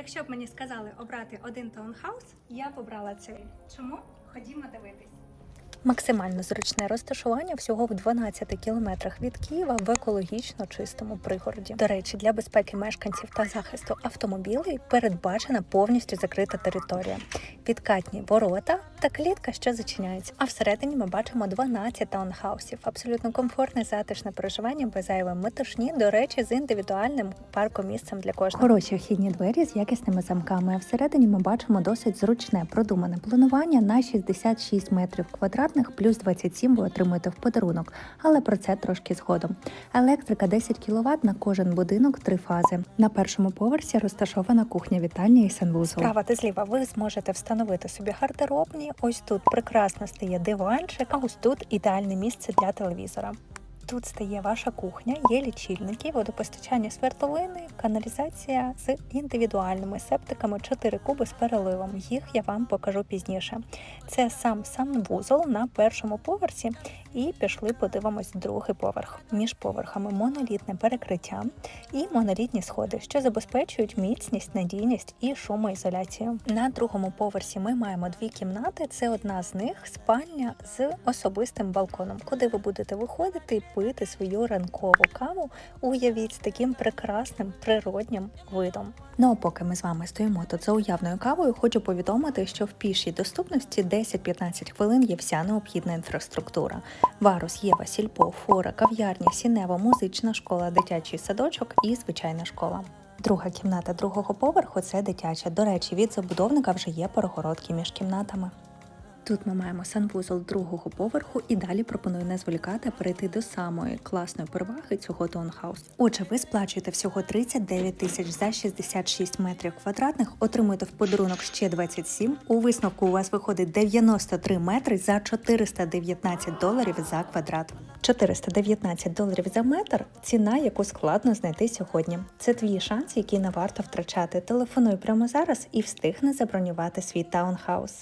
Якщо б мені сказали обрати один таунхаус, я б обрала цей. Чому? Ходімо дивитись. Максимально зручне розташування всього в 12 кілометрах від Києва в екологічно чистому пригороді. До речі, для безпеки мешканців та захисту автомобілей передбачена повністю закрита територія, відкатні ворота та клітка, що зачиняється. А всередині ми бачимо 12 таунхаусів. Абсолютно комфортне, затишне проживання без зайвої метушні. До речі, з індивідуальним паркомісцем для кожного. Хороші вхідні двері з якісними замками. А всередині ми бачимо досить зручне, продумане планування на 66 метрів квадратних, плюс 27 ви отримуєте в подарунок. Але про це трошки згодом. Електрика 10 кВт на кожен будинок, три фази. На першому поверсі розташована кухня, вітальня і санвузол. Справа та зліва ви зможете встановити собі гардеробні. Ось тут прекрасно стає диванчик, а ось тут ідеальне місце для телевізора. Тут стає ваша кухня, є лічильники, водопостачання свердловини, каналізація з індивідуальними септиками 4 куби з переливом. Їх я вам покажу пізніше. Це сам санвузол на першому поверсі. І пішли подивимось другий поверх. Між поверхами монолітне перекриття і монолітні сходи, що забезпечують міцність, надійність і шумоізоляцію. На другому поверсі ми маємо дві кімнати. Це одна з них спальня з особистим балконом, куди ви будете виходити і пити свою ранкову каву. Уявіть з таким прекрасним природнім видом. Ну а поки ми з вами стоїмо тут за уявною кавою, хочу повідомити, що в пішій доступності 10-15 хвилин є вся необхідна інфраструктура. Варус, Єва, Сільпо, Фора, кав'ярня, Сінева, музична школа, дитячий садочок і звичайна школа. Друга кімната другого поверху це дитяча. До речі, від забудовника вже є перегородки між кімнатами. Тут ми маємо санвузол другого поверху і далі пропоную не зволікати а перейти до самої класної переваги цього таунхаусу. Отже, ви сплачуєте всього 39 тисяч за 66 метрів квадратних, отримуєте в подарунок ще 27. У висновку у вас виходить 93 метри за 419 доларів за квадрат. 419 доларів за метр ціна, яку складно знайти сьогодні. Це твій шанс, який не варто втрачати. Телефонуй прямо зараз і встигни забронювати свій таунхаус.